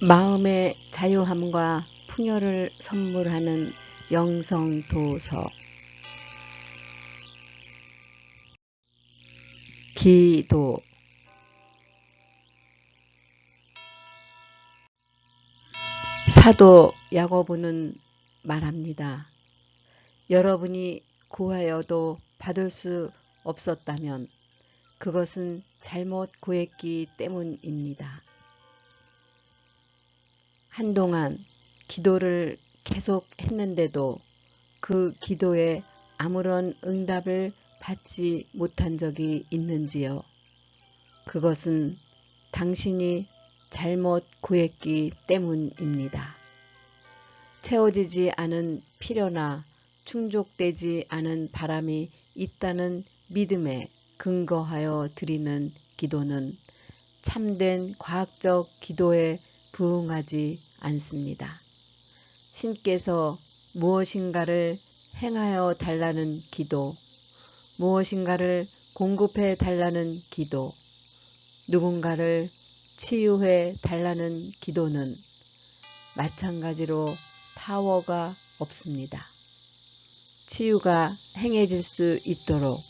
마음의 자유함과 풍요를 선물하는 영성도서 기도 사도 야고보는 말합니다. 여러분이 구하여도 받을 수 없었다면 그것은 잘못 구했기 때문입니다. 한동안 기도를 계속 했는데도 그 기도에 아무런 응답을 받지 못한 적이 있는지요? 그것은 당신이 잘못 구했기 때문입니다. 채워지지 않은 필요나 충족되지 않은 바람이 있다는 믿음에 근거하여 드리는 기도는 참된 과학적 기도에 부응하지 않습니다. 신께서 무엇인가를 행하여 달라는 기도, 무엇인가를 공급해 달라는 기도, 누군가를 치유해 달라는 기도는 마찬가지로 파워가 없습니다. 치유가 행해질 수 있도록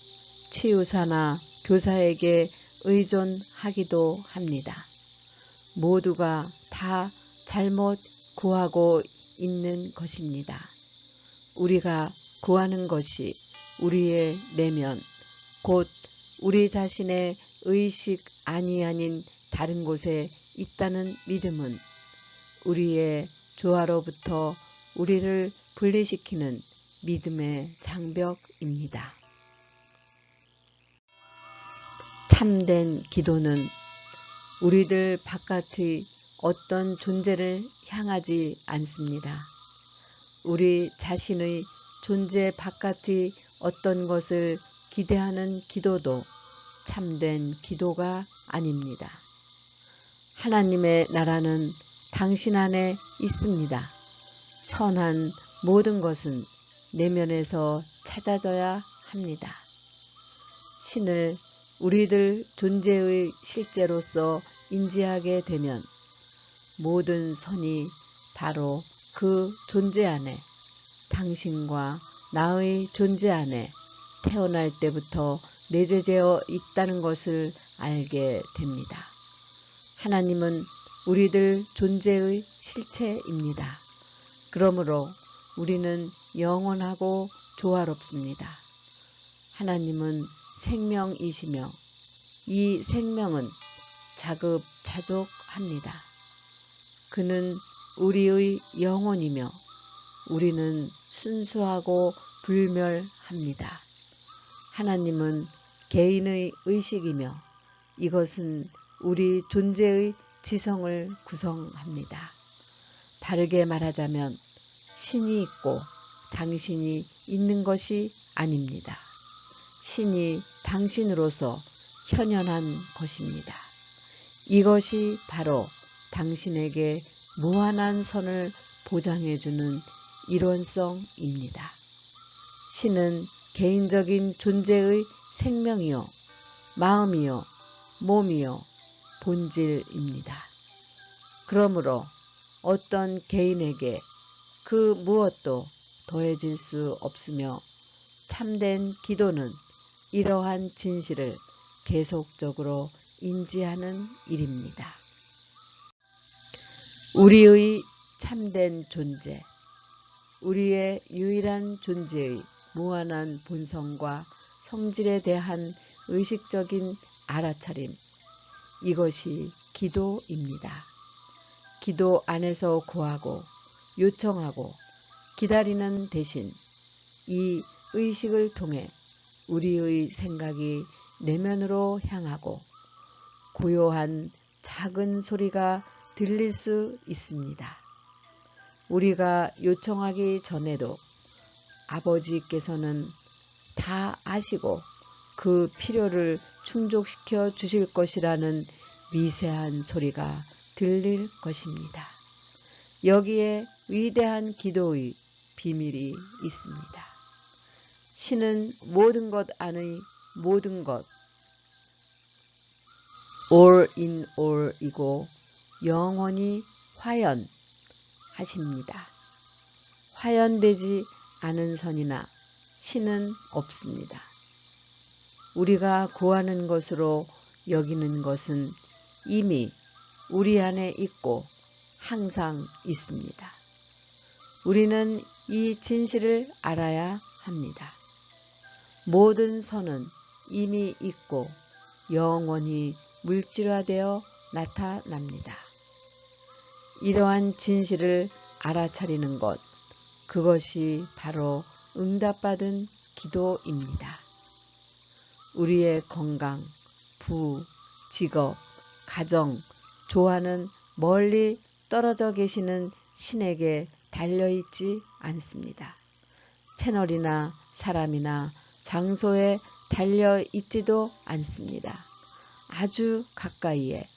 치유사나 교사에게 의존하기도 합니다. 모두가 다 잘못 구하고 있는 것입니다. 우리가 구하는 것이 우리의 내면, 곧 우리 자신의 의식 아니 아닌 다른 곳에 있다는 믿음은 우리의 조화로부터 우리를 분리시키는 믿음의 장벽입니다. 참된 기도는 우리들 바깥의 어떤 존재를 향하지 않습니다. 우리 자신의 존재 바깥의 어떤 것을 기대하는 기도도 참된 기도가 아닙니다. 하나님의 나라는 당신 안에 있습니다. 선한 모든 것은 내면에서 찾아져야 합니다. 신을 우리들 존재의 실제로서 인지하게 되면 모든 선이 바로 그 존재 안에 당신과 나의 존재 안에 태어날 때부터 내재되어 있다는 것을 알게 됩니다. 하나님은 우리들 존재의 실체입니다. 그러므로 우리는 영원하고 조화롭습니다. 하나님은 생명이시며 이 생명은 자급자족합니다. 그는 우리의 영혼이며 우리는 순수하고 불멸합니다. 하나님은 개인의 의식이며 이것은 우리 존재의 지성을 구성합니다. 바르게 말하자면 신이 있고 당신이 있는 것이 아닙니다. 신이 당신으로서 현현한 것입니다. 이것이 바로 당신에게 무한한 선을 보장해주는 일원성입니다. 신은 개인적인 존재의 생명이요, 마음이요, 몸이요, 본질입니다. 그러므로 어떤 개인에게 그 무엇도 더해질 수 없으며 참된 기도는 이러한 진실을 계속적으로 인지하는 일입니다. 우리의 참된 존재, 우리의 유일한 존재의 무한한 본성과 성질에 대한 의식적인 알아차림, 이것이 기도입니다. 기도 안에서 구하고 요청하고 기다리는 대신 이 의식을 통해 우리의 생각이 내면으로 향하고 고요한 작은 소리가 들릴 수 있습니다. 우리가 요청하기 전에도 아버지께서는 다 아시고 그 필요를 충족시켜 주실 것이라는 미세한 소리가 들릴 것입니다. 여기에 위대한 기도의 비밀이 있습니다. 신은 모든 것 안의 모든 것, all in all이고 영원히 화연하십니다. 화연되지 않은 선이나 신은 없습니다. 우리가 구하는 것으로 여기는 것은 이미 우리 안에 있고 항상 있습니다. 우리는 이 진실을 알아야 합니다. 모든 선은 이미 있고 영원히 물질화되어 나타납니다. 이러한 진실을 알아차리는 것, 그것이 바로 응답받은 기도입니다. 우리의 건강, 부, 직업, 가정, 조화는 멀리 떨어져 계시는 신에게 달려있지 않습니다. 채널이나 사람이나 장소에 달려있지도 않습니다. 아주 가까이에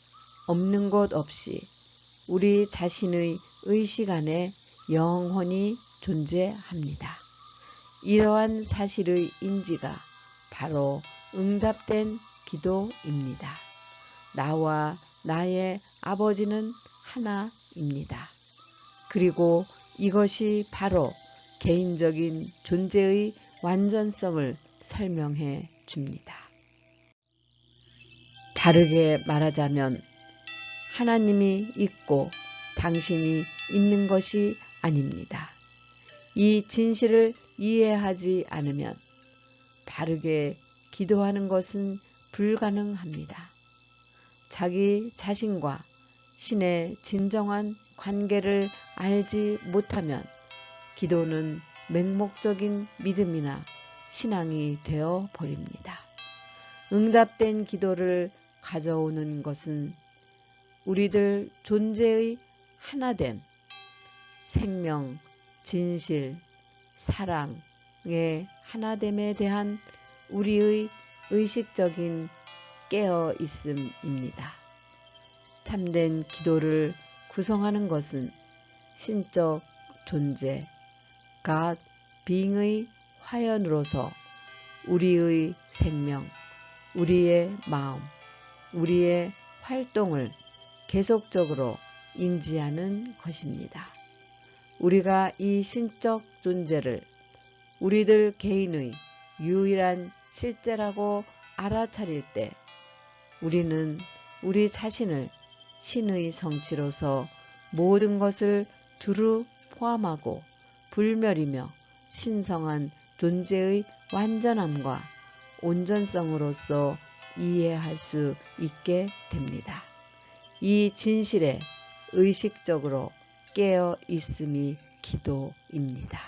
없는 곳 없이 우리 자신의 의식 안에 영원히 존재합니다. 이러한 사실의 인지가 바로 응답된 기도입니다. 나와 나의 아버지는 하나입니다. 그리고 이것이 바로 개인적인 존재의 완전성을 설명해 줍니다. 다르게 말하자면 하나님이 있고 당신이 있는 것이 아닙니다. 이 진실을 이해하지 않으면 바르게 기도하는 것은 불가능합니다. 자기 자신과 신의 진정한 관계를 알지 못하면 기도는 맹목적인 믿음이나 신앙이 되어 버립니다. 응답된 기도를 가져오는 것은 우리들 존재의 하나됨, 생명, 진실, 사랑의 하나됨에 대한 우리의 의식적인 깨어 있음입니다. 참된 기도를 구성하는 것은 신적 존재, God, being의 화연으로서 우리의 생명, 우리의 마음, 우리의 활동을 계속적으로 인지하는 것입니다. 우리가 이 신적 존재를 우리들 개인의 유일한 실제라고 알아차릴 때 우리는 우리 자신을 신의 성취로서 모든 것을 두루 포함하고 불멸이며 신성한 존재의 완전함과 온전성으로서 이해할 수 있게 됩니다. 이 진실에 의식적으로 깨어 있음이 기도입니다.